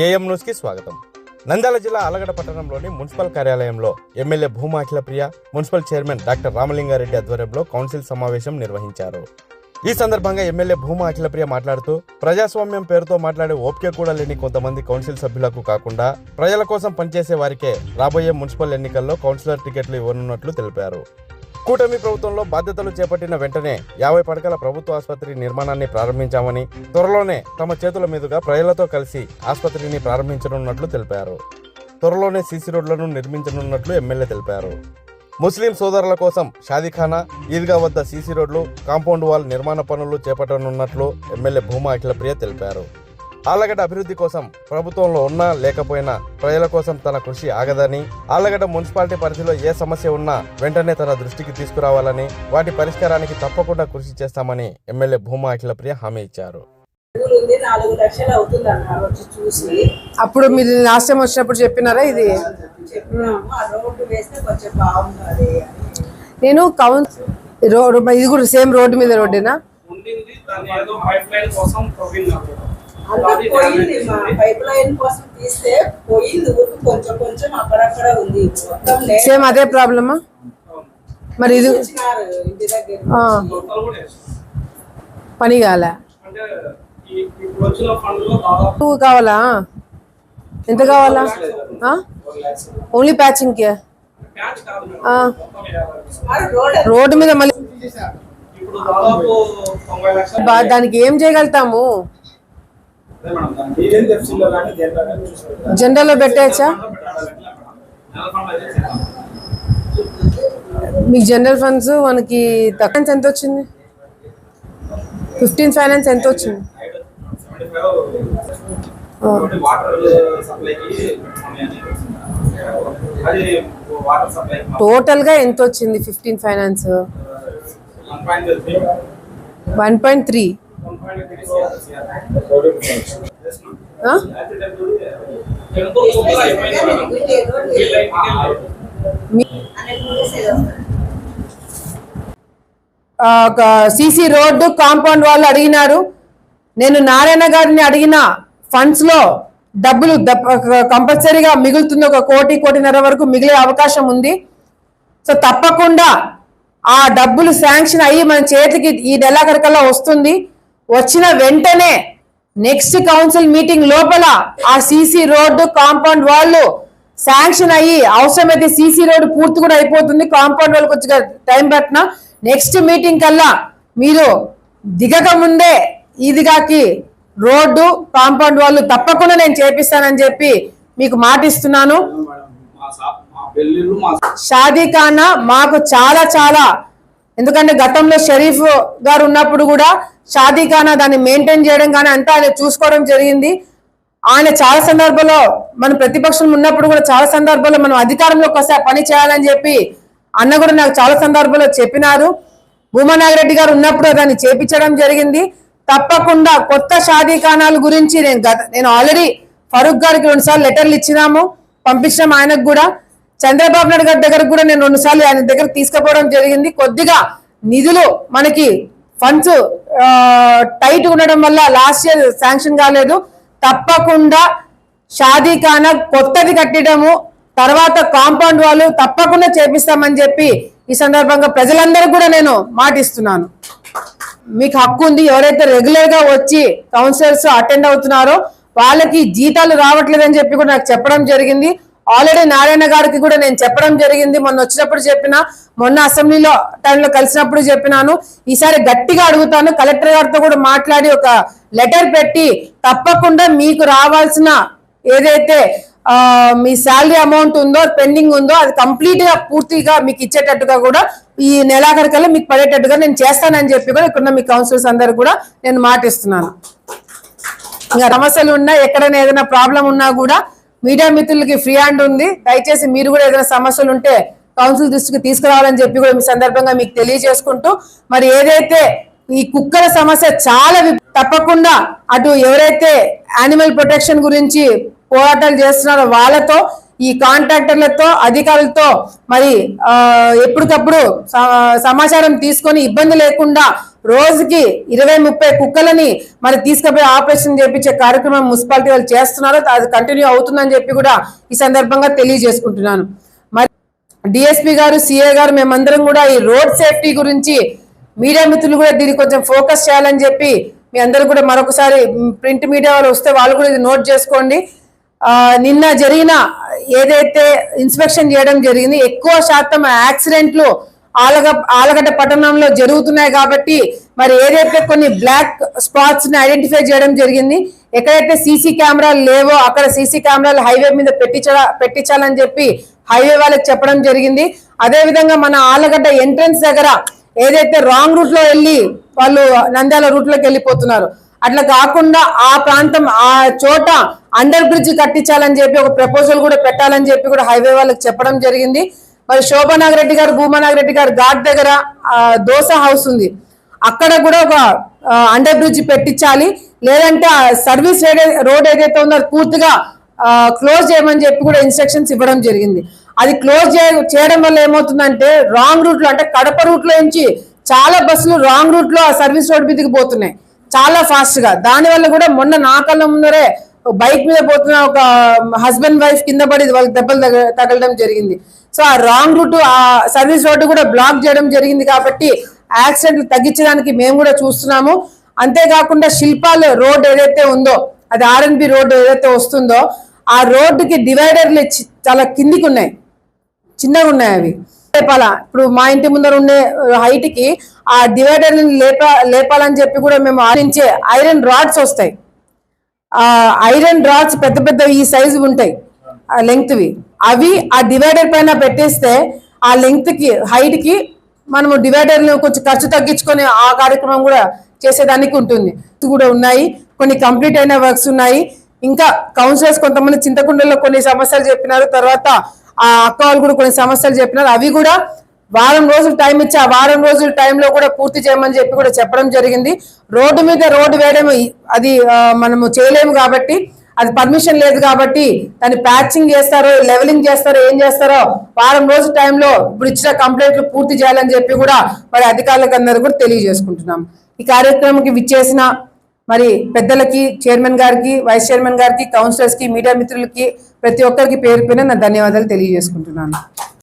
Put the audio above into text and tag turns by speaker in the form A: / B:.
A: KM న్యూస్కి స్వాగతం. నంద్యాల జిల్లా అలగడ పట్టణంలోని మున్సిపల్ కార్యాలయంలో MLA Bhuma Akhilapriya municipal chairman doctor Ramalinga Reddy ఆధ్వర్యంలో కౌన్సిల్ సమావేశం నిర్వహించారు. ఈ సందర్భంగా ఎమ్మెల్యే భూమా అఖిలప్రియ మాట్లాడుతూ ప్రజాస్వామ్యం పేరుతో మాట్లాడే ఓపిక కూడా లేని కొంతమంది కౌన్సిల్ సభ్యులకు కాకుండా ప్రజల కోసం పనిచేసే వారికే రాబోయే మున్సిపల్ ఎన్నికల్లో కౌన్సిలర్ టికెట్లు ఇవ్వనున్నట్లు తెలిపారు. కూటమి ప్రభుత్వంలో బాధ్యతలు చేపట్టిన వెంటనే యాభై పడకల ప్రభుత్వ ఆసుపత్రి నిర్మాణాన్ని ప్రారంభించామని త్వరలోనే తమ చేతుల మీదుగా ప్రజలతో కలిసి ఆసుపత్రిని ప్రారంభించనున్నట్లు తెలిపారు. త్వరలోనే సీసీ రోడ్లను నిర్మించనున్నట్లు ఎమ్మెల్యే తెలిపారు. ముస్లిం సోదరుల కోసం షాదీఖానా ఈద్గా వద్ద సీసీ రోడ్లు కాంపౌండ్ వాల్ నిర్మాణ పనులు చేపట్టనున్నట్లు ఎమ్మెల్యే భూమా అఖిలప్రియ తెలిపారు. ఆలగడ్డ అభివృద్ధి కోసం ప్రభుత్వంలో ఉన్నా లేకపోయినా ప్రజల కోసం తన కృషి ఆగదని ఆలగడ్డ మున్సిపాలిటీ పరిధిలో ఏ సమస్య ఉన్నా వెంటనే తన దృష్టికి తీసుకురావాలని వాటి పరిష్కారానికి తప్పకుండా కృషి చేస్తామని ఎమ్మెల్యే భూమా అఖిలప్రియ హామీ ఇచ్చారు.
B: అప్పుడు మీరు టైం వచ్చినప్పుడు చెప్పినారా ఇది?
C: చెప్పినాము ఆ రోడ్డు వేస్తే కొంచెం బాగుంటుంది అని.
B: నేను కౌన్ రోడ్ ఇది కూడా సేమ్ రోడ్డు మీద రోడ్డేనా?
C: అంతా పోయింది మా పైప్ లైన్ కోసం తీస్తే పోయింది ఊరికి కొంచెం కొంచెం అక్కడక్కడ ఉంది.
B: సేమ్ అదే ప్రాబ్లమా మరి ఇది
C: ఇంటి దగ్గర.
B: పని కాల.
D: దాదాపు
B: నువ్వు కావాలా? ఎంత కావాలా? ఓన్లీ
C: ప్యాచింగ్కి
B: రోడ్డు మీద మళ్ళీ
D: ఇప్పుడు దాదాపు తొంభై లక్షలు
B: బా- దానికి ఏం చేయగలుగుతాము? పెట్టేయచ్చా?
D: అయితే చేద్దాం.
B: మీకు జనరల్ ఫండ్స్ మనకి తక్కువ ఎంత వచ్చింది? ఫిఫ్టీన్ ఫైనాన్స్ ఎంత వచ్చింది?
D: సెవెంటీ ఫైవ్ ఒకటి వాటర్ సప్లైకి ఉన్నాయని. అది వాటర్ సప్లై
B: టోటల్గా ఎంత వచ్చింది fifteen finance?
D: One point three.
B: CC road compound వాళ్ళు అడిగినారు. నేను నారాయణ గారిని అడిగిన ఫండ్స్లో డబ్బులు కంపల్సరీగా మిగులుతుంది. ఒక కోటి కోటిన్నర వరకు మిగిలే అవకాశం ఉంది. సో తప్పకుండా ఆ డబ్బులు శాంక్షన్ అయ్యి మన చేతికి ఈ నెలాఖరికల్లా వస్తుంది. వచ్చిన వెంటనే నెక్స్ట్ కౌన్సిల్ మీటింగ్ లోపల ఆ సీసీ రోడ్డు కాంపౌండ్ వాళ్ళు శాంక్షన్ అయ్యి అవసరమైతే సీసీ రోడ్డు పూర్తి కూడా అయిపోతుంది. కాంపౌండ్ వాళ్ళకి వచ్చి టైం పట్టిన నెక్స్ట్ మీటింగ్ కల్లా మీరు దిగక ముందే ఈదిగాకి రోడ్డు కాంపౌండ్ వాళ్ళు తప్పకుండా నేను చేపిస్తానని చెప్పి మీకు మాటిస్తున్నాను. షాదీ ఖానా మాకు చాలా చాలా ఎందుకంటే గతంలో షరీఫ్ గారు ఉన్నప్పుడు కూడా షాదీ ఖానా దాన్ని మెయింటైన్ చేయడం కానీ అంతా ఆయన చూసుకోవడం జరిగింది. ఆయన చాలా సందర్భాల్లో మన ప్రతిపక్షం ఉన్నప్పుడు కూడా చాలా సందర్భాల్లో మనం అధికారంలోకి వస్తే పని చేయాలని చెప్పి అన్న కూడా నాకు చాలా సందర్భాల్లో చెప్పినారు. భూమనాగిరెడ్డి గారు ఉన్నప్పుడు దాన్ని చేపించడం జరిగింది. తప్పకుండా కొత్త షాదీ ఖానాల గురించి నేను గత నేను ఆల్రెడీ ఫరూక్ గారికి రెండుసార్లు లెటర్లు ఇచ్చినాము పంపించడం ఆయనకు కూడా. చంద్రబాబు నాయుడు గారి దగ్గర కూడా నేను రెండు సార్లు ఆయన దగ్గర తీసుకుపోవడం జరిగింది. కొద్దిగా నిధులు మనకి ఫండ్స్ టైట్ ఉండడం వల్ల లాస్ట్ ఇయర్ శాంక్షన్ కాలేదు. తప్పకుండా షాదీ ఖానా కొత్తది కట్టడము తర్వాత కాంపౌండ్ వాళ్ళు తప్పకుండా చేపిస్తామని చెప్పి ఈ సందర్భంగా ప్రజలందరూ కూడా నేను మాటిస్తున్నాను. మీకు హక్కు ఉంది. ఎవరైతే రెగ్యులర్గా వచ్చి కౌన్సిలర్స్ అటెండ్ అవుతున్నారో వాళ్ళకి జీతాలు రావట్లేదని చెప్పి కూడా నాకు చెప్పడం జరిగింది. ఆల్రెడీ నారాయణ గారికి కూడా నేను చెప్పడం జరిగింది. మొన్న వచ్చినప్పుడు చెప్పిన మొన్న అసెంబ్లీలో టైంలో కలిసినప్పుడు చెప్పినాను. ఈసారి గట్టిగా అడుగుతాను. కలెక్టర్ గారితో కూడా మాట్లాడి ఒక లెటర్ పెట్టి తప్పకుండా మీకు రావాల్సిన ఏదైతే మీ శాలరీ అమౌంట్ ఉందో పెండింగ్ ఉందో అది కంప్లీట్గా పూర్తిగా మీకు ఇచ్చేటట్టుగా కూడా ఈ నెలాఖరికల్లా మీకు పడేటట్టుగా నేను చేస్తానని చెప్పి కూడా ఇక్కడ మీ కౌన్సిలర్స్ అందరు కూడా నేను మాటిస్తున్నాను. ఇంకా సమస్యలు ఉన్నా ఎక్కడైనా ఏదైనా ప్రాబ్లం ఉన్నా కూడా మీడియా మిత్రులకి ఫ్రీ హ్యాండ్ ఉంది. దయచేసి మీరు కూడా ఏదైనా సమస్యలు ఉంటే కౌన్సిల్ దృష్టికి తీసుకురావాలని చెప్పి కూడా మీ సందర్భంగా మీకు తెలియజేసుకుంటూ మరి ఏదైతే ఈ కుక్కల సమస్య చాలా తప్పకుండా అటు ఎవరైతే యానిమల్ ప్రొటెక్షన్ గురించి పోరాటాలు చేస్తున్నారో వాళ్ళతో ఈ కాంట్రాక్టర్లతో అధికారులతో మరి ఎప్పటికప్పుడు స- సమాచారం తీసుకొని ఇబ్బంది లేకుండా రోజుకి ఇరవై ముప్పై కుక్కలని మరి తీసుకుపోయి ఆపరేషన్ చేపించే కార్యక్రమం మున్సిపాలిటీ వాళ్ళు చేస్తున్నారు. అది కంటిన్యూ అవుతుందని చెప్పి కూడా ఈ సందర్భంగా తెలియజేసుకుంటున్నాను. మరి డిఎస్పీ గారు సిఏ గారు మేమందరం కూడా ఈ రోడ్ సేఫ్టీ గురించి మీడియా మిత్రులు కూడా దీనికి కొంచెం ఫోకస్ చేయాలని చెప్పి మీ అందరూ కూడా మరొకసారి ప్రింట్ మీడియా వాళ్ళు వస్తే వాళ్ళు కూడా ఇది నోట్ చేసుకోండి. నిన్న జరిగిన ఏదైతే ఇన్స్పెక్షన్ చేయడం జరిగింది ఎక్కువ శాతం యాక్సిడెంట్లు ఆలగ ఆలగడ్డ పట్టణంలో జరుగుతున్నాయి కాబట్టి మరి ఏదైతే కొన్ని బ్లాక్ స్పాట్స్ని ఐడెంటిఫై చేయడం జరిగింది ఎక్కడైతే సీసీ కెమెరాలు లేవో అక్కడ సీసీ కెమెరాలు హైవే మీద పెట్టించాల పెట్టించాలని చెప్పి హైవే వాళ్ళకి చెప్పడం జరిగింది. అదే విధంగా మన ఆలగడ్డ ఎంట్రన్స్ దగ్గర ఏదైతే రాంగ్ రూట్లో వెళ్ళి వాళ్ళు నంద్యాల రూట్లోకి వెళ్ళిపోతున్నారు. అట్లా కాకుండా ఆ ప్రాంతం ఆ చోట అండర్ బ్రిడ్జ్ కట్టించాలని చెప్పి ఒక ప్రపోజల్ కూడా పెట్టాలని చెప్పి కూడా హైవే వాళ్ళకి చెప్పడం జరిగింది. మరి శోభనాగరెడ్డి గారు భూమానాగరెడ్డి గారు ఘాట్ దగ్గర దోస హౌస్ ఉంది. అక్కడ కూడా ఒక అండర్ బ్రిడ్జ్ పెట్టించాలి. లేదంటే ఆ సర్వీస్ రోడ్ ఏదైతే ఉందో అది పూర్తిగా క్లోజ్ చేయమని చెప్పి కూడా ఇన్స్ట్రక్షన్స్ ఇవ్వడం జరిగింది. అది క్లోజ్ చేయడం వల్ల ఏమవుతుందంటే రాంగ్ రూట్లో అంటే కడప రూట్లో నుంచి చాలా బస్సులు రాంగ్ రూట్లో ఆ సర్వీస్ రోడ్ మీదకి పోతున్నాయి. చాలా ఫాస్ట్గా దాని వల్ల కూడా మొన్న నా కళ్ళ ముందరే బైక్ మీద పోతున్న ఒక హస్బెండ్ వైఫ్ కింద పడి వాళ్ళకి దెబ్బలు తగ- తగలడం జరిగింది. సో ఆ రాంగ్ రూట్ ఆ సర్వీస్ రోడ్డు కూడా బ్లాక్ చేయడం జరిగింది కాబట్టి యాక్సిడెంట్లు తగ్గించడానికి మేము కూడా చూస్తున్నాము. అంతేకాకుండా శిల్పాలు రోడ్ ఏదైతే ఉందో అది ఆర్ఎన్బి రోడ్ ఏదైతే వస్తుందో ఆ రోడ్డుకి డివైడర్లు చి- చాలా కిందికి ఉన్నాయి. చిన్నగా ఉన్నాయి అవి. లేపాల. ఇప్పుడు మా ఇంటి ముందర ఉండే హైట్కి ఆ డివైడర్ని లేప లేపాలని చెప్పి కూడా మేము ఆశించే ఐరన్ రాడ్స్ వస్తాయి. ఐరన్ రాడ్స్ పెద్ద పెద్ద ఈ సైజు ఉంటాయి ఆ లెంగ్త్ అవి ఆ డివైడర్ పైన పెట్టేస్తే ఆ లెంగ్త్కి హైట్కి మనము డివైడర్ కొంచెం ఖర్చు తగ్గించుకొని ఆ కార్యక్రమం కూడా చేసేదానికి ఉంటుంది. కూడా ఉన్నాయి కొన్ని కంప్లీట్ అయిన వర్క్స్ ఉన్నాయి. ఇంకా కౌన్సిలర్స్ కొంతమంది చింతకుండలో కొన్ని సమస్యలు చెప్పినారు తర్వాత ఆ అక్క వాళ్ళు కూడా కొన్ని సమస్యలు చెప్పినారు. అవి కూడా వారం రోజులు టైం ఇచ్చి ఆ వారం రోజుల టైంలో కూడా పూర్తి చేయమని చెప్పి కూడా చెప్పడం జరిగింది. రోడ్డు మీద రోడ్డు వేయడం అది మనము చేయలేము కాబట్టి అది పర్మిషన్ లేదు కాబట్టి దాన్ని ప్యాచింగ్ చేస్తారో లెవెలింగ్ చేస్తారో ఏం చేస్తారో వారం రోజుల టైంలో ఇప్పుడు ఇచ్చిన కంప్లైంట్లు పూర్తి చేయాలని చెప్పి కూడా మరి అధికారులకు అందరూ కూడా తెలియజేసుకుంటున్నాం. ఈ కార్యక్రమంకి విచ్చేసిన మరి పెద్దలకి చైర్మన్ గారికి వైస్ చైర్మన్ గారికి కౌన్సిలర్స్కి మీడియా మిత్రులకి ప్రతి ఒక్కరికి పేరు పైన నా ధన్యవాదాలు తెలియజేసుకుంటున్నాను.